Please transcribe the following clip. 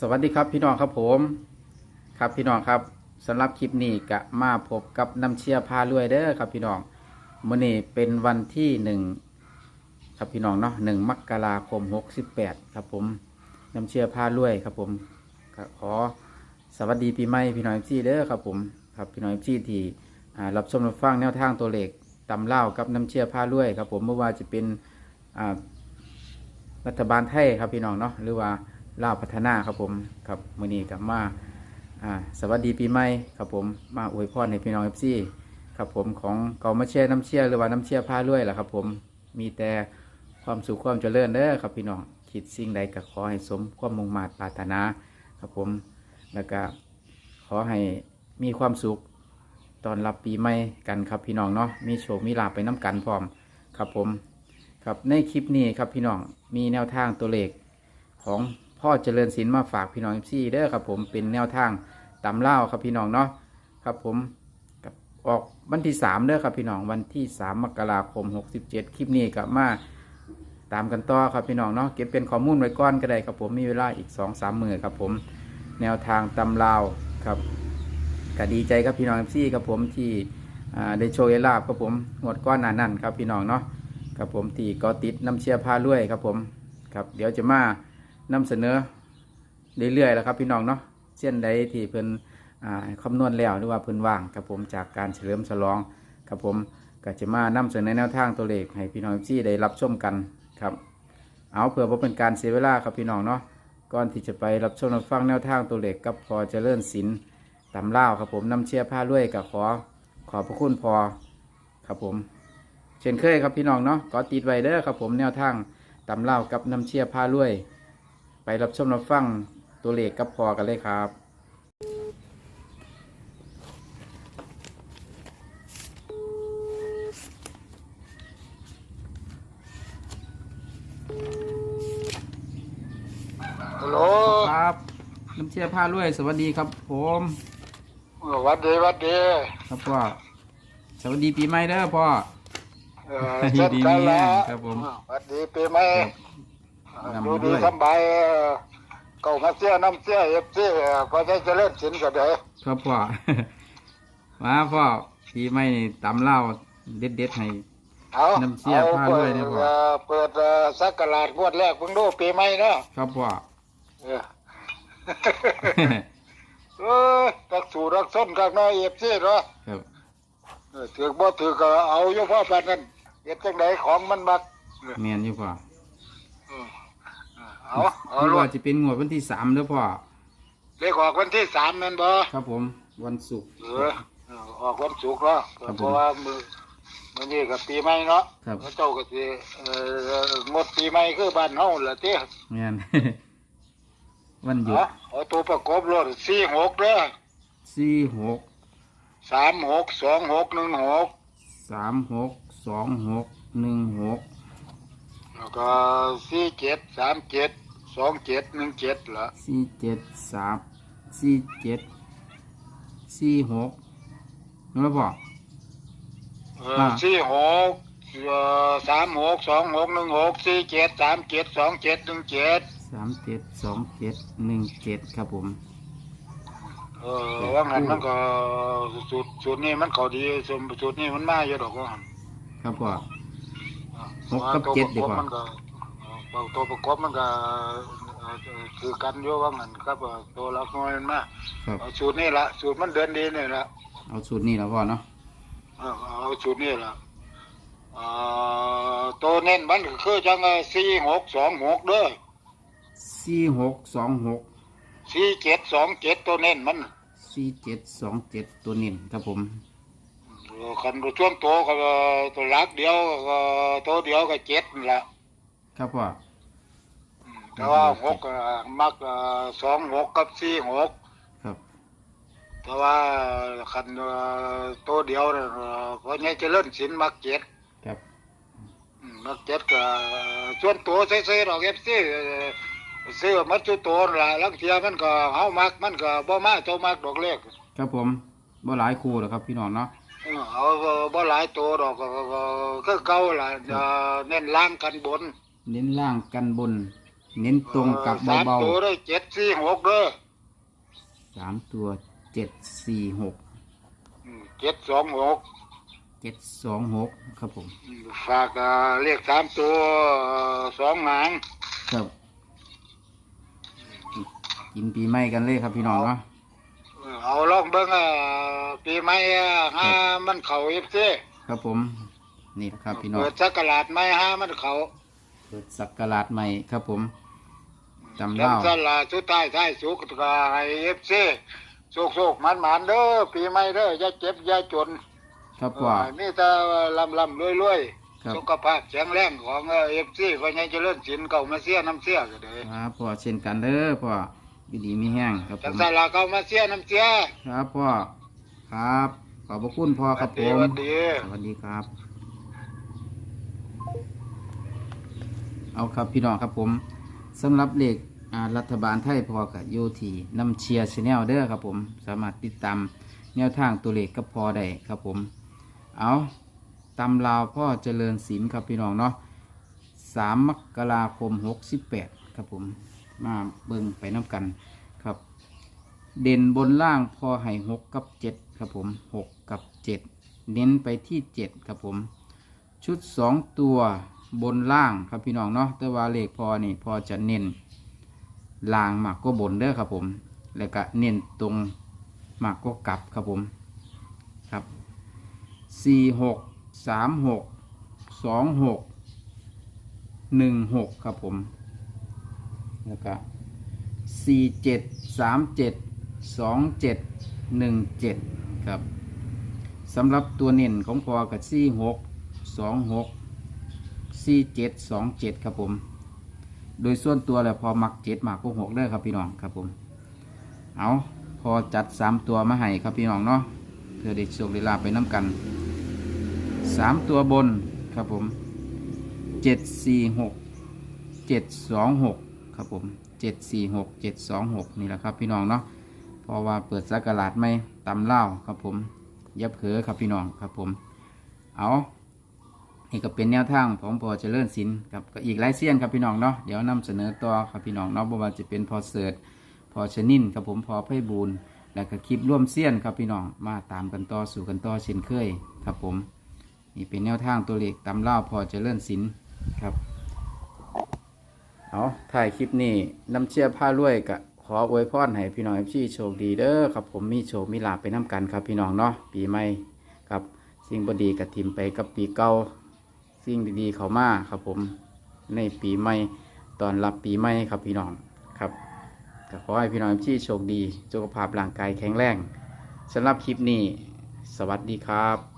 สวัสดีครับพี่น้องครับผม ครับพี่น้องครับสำหรับคลิปนี้กะมาพบกับน้ำเชียร์พารวยเด้อครับพี่น้องมื้อนี้เป็นวันที่หนึ่งครับพี่น้องเนาะหนึ่งมกราคมหกสิบแปดครับผมน้ำเชียร์พารวยครับผมขอสวัสดีปีใหม่พี่น้องพี่เด้อครับผมครับพี่น้องพี่ที่รับชมรับฟังแนวทางตัวเลขตำเล่ากับน้ำเชียร์พารวยครับผมเมื่อว่าจะเป็นอ่ารัฐบาลไทยครับพี่น้องเนาะหรือว่า ลาพัฒนาครับผมครับมื้อนี้กับมาอ่าสวัสดีปีใหม่ครับผมมาอวยพรให้พี่น้องเอฟซีครับผมของเก่ามาเชียน้ำเชียร์หรือว่าน้ำเชียร์พาด้วยแหละครับผมมีแต่ความสุขความเจริญเด้อครับพี่น้องคิดสิ่งใดก็ขอให้สมความมุ่งมา่ปรารถนาครับผมแล้วก็ขอให้มีความสุขตอนรับปีใหม่กันครับพี่น้องเนาะมีโชคมีลาภไปน้ำกันพร้อมครับผมครับในคลิปนี้ครับพี่น้องมีแนวทางตัวเลขของ พ่อเจริญศิลป์มาฝากพี่น้องเอฟซีเด้อครับผมเป็นแนวทางตำเล่าครับพี่น้องเนาะครับผมออกวันที่3เด้อครับพี่น้องวันที่3มมกราคม67คลิปนี้กับมาตามกันต่อครับพี่น้องเนาะเก็บเป็นข้อมูลไว้ก่อนก็ได้ครับผมมีเวลาอีก2-3มือครับผมแนวทางตำลาวครับก็ดีใจครับพี่น้องเอฟซีครับผมที่ได้โชว์เอลาบครับผมงวดก้อนหนานั่นครับพี่น้องเนาะครับผมที่กอติดน้ำเชียร์พาลุยครับผมครับเดี๋ยวจะมา นำเสนอเรื่อยๆแล้วครับพี่น้องเนาะเช่นใดที่เพิ่นอ่าคำนวณแล้วหรือว่าเพิ่นว่างครับผมจากการเฉลิมฉลองครับผมก็จะมานำเสนอแนวทางตัวเลขให้พี่น้องที่ได้รับชมกันครับ เอาเพื่อบ่าเป็นการเสียเวลาครับพี่น้องเนาะก่อนที่จะไปรับชมรับฟังแนวทางตัวเลขกับพอเจริญศิลป์ตำเล่าครับผมน้ำเชียร์พาลุยกับขอขอพระคุณพอครับผม เช่นเคยครับพี่น้องเนาะก็ติดไว้เด้อครับผมแนวทางตำเล่ากับน้ำเชียร์พาลุย ไปรับชมรับฟังตัวเลขกับพอกันเลยครับ ฮัลโหลครับน้ำเชียร์พาลุยสวัสดีครับผมหวัดดีหวัดดีครับพ่อสวัสดีปีใหม่เด้อพ่อ เออเช่นกันละครับผมหวัดดีปีใหม่ ครับดูนำด้ดีวย สำบายเออเก่ามาเสียน้ำเสียเอฟซีพอได้เจริญสินก็ได้ครับพ่อ มาพ่อปีใหม่นี่ตำเล่าเด็ดเด็ดๆให้ เอาน้ำเสียพาด้วยนะพ่อ เออเปิดเอ่อสักกะลาดงวดแรกเพิ่งดูปีใหม่เนาะครับพ่อ เออ เออตักสู่รักส้นกักน้อยเอฟซีเนาะครับเออถือบ่ถือก็เอาอยู่พ่อปานนั้นเฮ็ดจังไดของมันมักเออเมียนอยู่พ่อเออ เอาเอาหรือลูว่ากจะเป็นงวดวันที่สามเด้อพ่อเลขออกวันที่สามแม่นบ่ครับผมวันศุกร์ เออเออออกวันศุกร์เนาะครับผมเพราะว่ามือมื้อนี้ก็ปีใหม่เนาะครับพระเจ้าก็สิเอ่องดปีใหม่คือบ้านเฮาล่ะติเมียนวันหยุดเอาเอาตัวประกอบรถ46เด้อสี่หก36 2616สามหกสองหกหนึ่งหกแล้วก็47 37 2717ล่ะสี่เจ็ดสามสี่เจ็ดสี่หกนึกว่าบอก เออ46เอ่อ36 2616 47 37 2717สามเจ็ดสองเจ็ดหนึ่งเจ็ดครับผม เออว่างั้นมันก็สูตรสูตรนี้มันเขาดีสูตรสูตรนี้มันมาเยอะดอกว่างั้นครับพ่ออ่าหกกับเจ็ดดีกว่า มันก็ เอ่อตัวประกอบมันก็เอ่อคือกันอยู่ว่างั้นครับเอ่อตัวละน้อยมันมาครับ เอาสูตรนี้ละสูตรมันเดินดีนี่ละเอาสูตรนี้แล้วพ่อเนาะเออเอาสูตรนี้ละเอ่อตัวเน้นมันก็คือจังสี่หกสองหกเด้อสี่หกสองหกสี่เจ็ดสองเจ็ดตัวเน้นมันสี่เจ็ดสองเจ็ดตัวนิ่นครับผมเออคันช่วงโตก็ตัวหลักเดียวก็ตัวเดียวก็เจ็ดนั่นละครับพ่อ แต่ว่าหกอะมักอะสองหกกับสี่หกครับ แต่ว่าคันอะตัวเดียวน่ะเพราะงี้จะเล่นสินมักเจ็ดครับอืมมักเจ็ดก็ส่วนตัวซื้อๆดอกเอฟซีซื้อมัดจุตัวนั่นละลังเทียมันก็เฮามักมันก็บ่มาตัวมักดอกเล็กครับผมบ่หลายคู่หรอกครับพี่น้องเนาะเออเอาบ่หลายตัวดอกก็ก็ก็คือเก่าล่ะเอ่อเน้นล่างกันบน เน้นล่างกันบน เน้นตรงกับสามเบาตัวได้เจ็ดสี่หกเด้อๆสามตัวเจ็ดสี่หกเจ็ดสองหกเจ็ดสองหกครับผมฝากเอ่อเรียกสามตัวสองหางครับกินปีใหม่กันเลยครับพี่น้องเนาะ เอาลองเบิ่งอะปีใหม่อะหามันเข่าเอฟซีครับผมนี่ครับพี่น้องเปิดสักกะลาดไม้หามันเข่าเปิดสักการาดใหม่ครับผม จำเล่าสันลาสุดท้ายท้ายสุกก็ให้เอฟซีโชคโชคมันมันเด้อปีใหม่เด้ออย่าเจ็บอย่าจนครับว่าอมีแต่ลำลำรวยรวยๆครับสุขภาพแข็งแรงของเอฟซีก็ยังเจริญสินเก่ามาเสียน้ำเสียก็เด้อครับพ่อเช่นกันเด้อพ่ออยู่ดีมีแห้งครับผจังมสันลาเก่ามาเสียน้ำเสียครับพ่อครับขอบพระคุณพ่อครับผสมวัสดีสวัสดีครับ เอาครับพี่น้องครับผม สำหรับเลขรัฐบาลไทยพอกับโยทีน้ำเชียร์ชแนลเด้อครับผม สามารถติดตามแนวทางตัวเลขก็พอได้ครับผม เอาตำลาวพ่อเจริญศิลป์ครับพี่น้องเนาะสามมกราคมหกสิบแปดครับผม มาเบิ่งไปน้ำกันครับ เด่นบนล่างพอให้หกกับเจ็ดครับผมหกกับเจ็ดเน้นไปที่เจ็ดครับผม ชุดสองตัว บนล่างครับพี่น้องเนาะแต่ว่าเลขพอนี่พอจะเน้นล่างมากก็บนเด้อครับผม แล้วก็เน้นตรงมากก็กลับครับผมครับสี่หกสามหกสองหกหนึ่งหกครับผมแล้วก็สี่เจ็ดสามเจ็ดสองเจ็ดหนึ่งเจ็ดครับสำหรับตัวเน้นของพอกับสี่หกสองหก สี่เจ็ดสองเจ็ดครับผม โดยส่วนตัวแล้วพอมักเจ็ดมากก็หกได้ครับพี่น้องครับผม เอาพอจัดสามตัวมาให้ครับพี่น้องเนาะเพื่อได้โชคได้ลาไปน้ำกันสามตัวบนครับผมเจ็ดสี่หกเจ็ดสองหกครับผมเจ็ดสี่หกเจ็ดสองหกนี่แหละครับพี่น้องเนาะเพราะว่าเปิดสักการาดไม่ตำเล่าครับผมยับเผลอครับพี่น้องครับผมเอา นี่ก็เป็นแนวทางของพอเจริญศิลป์กับก็อีกหลายเสี้ยนครับพี่น้องเนาะเดี๋ยวนำเสนอต่อครับพี่น้องเนาะบ่ว่าจะเป็นพอเสิร์ตพอชนินครับผมพอไพบูลและก็คลิปร่วมเสี้ยนครับพี่น้องมาตามกันต่อสู่กันต่อเช่นเคยครับผมนี่เป็นแนวทางตัวเลขตำเล่าพอเจริญศิลป์ครับเอาถ่ายคลิปนี้น้ำเชี่ยผ้ารวยกะขออวยพรให้พี่น้องเอฟซีโชคดีเด้อครับผมมีโชคมีลาไปน้กันครับพี่น้องเนาะปีใหม่ครับสิ่งบดีกับทิมไปกับปีเก่า สิ่งดีๆ เข้ามาครับผมในปีใหม่ตอนรับปีใหม่ครับพี่น้องครับก็ขอให้พี่น้องที่โชคดีสุขภาพร่างกายแข็งแรงสำหรับคลิปนี้ สวัสดีครับ